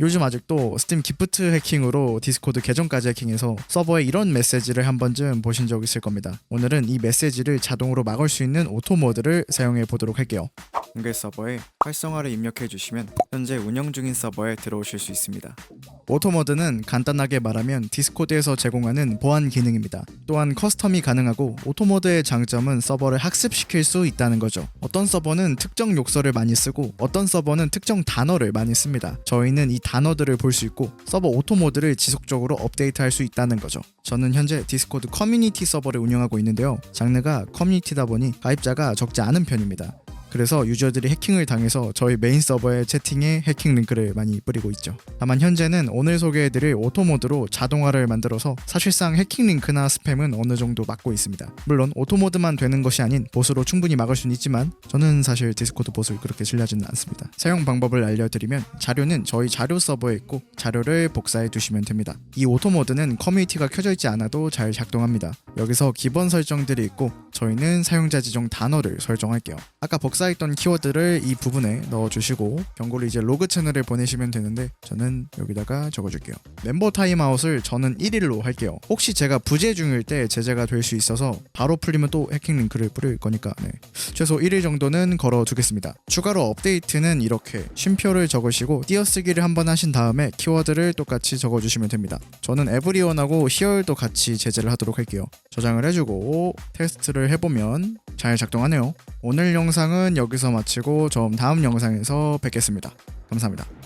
요즘 아직도 스팀 기프트 해킹으로 디스코드 계정까지 해킹해서 서버에 이런 메시지를 한 번쯤 보신 적 있을 겁니다. 오늘은 이 메시지를 자동으로 막을 수 있는 오토 모드를 사용해 보도록 할게요. 공개 서버에 활성화를 입력해 주시면 현재 운영 중인 서버에 들어오실 수 있습니다. 오토 모드는 간단하게 말하면 디스코드에서 제공하는 보안 기능입니다. 또한 커스텀이 가능하고 오토 모드의 장점은 서버를 학습시킬 수 있다는 거죠. 어떤 서버는 특정 욕설을 많이 쓰고 어떤 서버는 특정 단어를 많이 씁니다. 저희는 이 단어들을 볼 수 있고 서버 오토 모드를 지속적으로 업데이트할 수 있다는 거죠. 저는 현재 디스코드 커뮤니티 서버를 운영하고 있는데요. 장르가 커뮤니티다 보니 가입자가 적지 않은 편입니다. 그래서 유저들이 해킹을 당해서 저희 메인 서버의 채팅에 해킹 링크를 많이 뿌리고 있죠. 다만 현재는 오늘 소개해드릴 오토 모드로 자동화를 만들어서 사실상 해킹 링크나 스팸은 어느 정도 막고 있습니다. 물론 오토 모드만 되는 것이 아닌 보스로 충분히 막을 수는 있지만 저는 사실 디스코드 보스를 그렇게 신뢰하지는 않습니다. 사용 방법을 알려드리면 자료는 저희 자료 서버에 있고 자료를 복사해 두시면 됩니다. 이 오토 모드는 커뮤니티가 켜져 있지 않아도 잘 작동합니다. 여기서 기본 설정들이 있고 저희는 사용자 지정 단어를 설정할게요. 아까 복사 했던 키워드를 이 부분에 넣어주시고 경고를 이제 로그 채널에 보내시면 되는데 저는 여기다가 적어줄게요. 멤버 타임아웃을 저는 1일로 할게요. 혹시 제가 부재 중일 때 제재가 될 수 있어서 바로 풀리면 또 해킹 링크를 뿌릴 거니까 네. 최소 1일 정도는 걸어두겠습니다. 추가로 업데이트는 이렇게 쉼표를 적으시고 띄어쓰기를 한번 하신 다음에 키워드를 똑같이 적어주시면 됩니다. 저는 에브리원하고 히얼도 같이 제재를 하도록 할게요. 저장을 해주고 테스트를 해보면 잘 작동하네요. 오늘 영상은 여기서 마치고 저 다음 영상에서 뵙겠습니다. 감사합니다.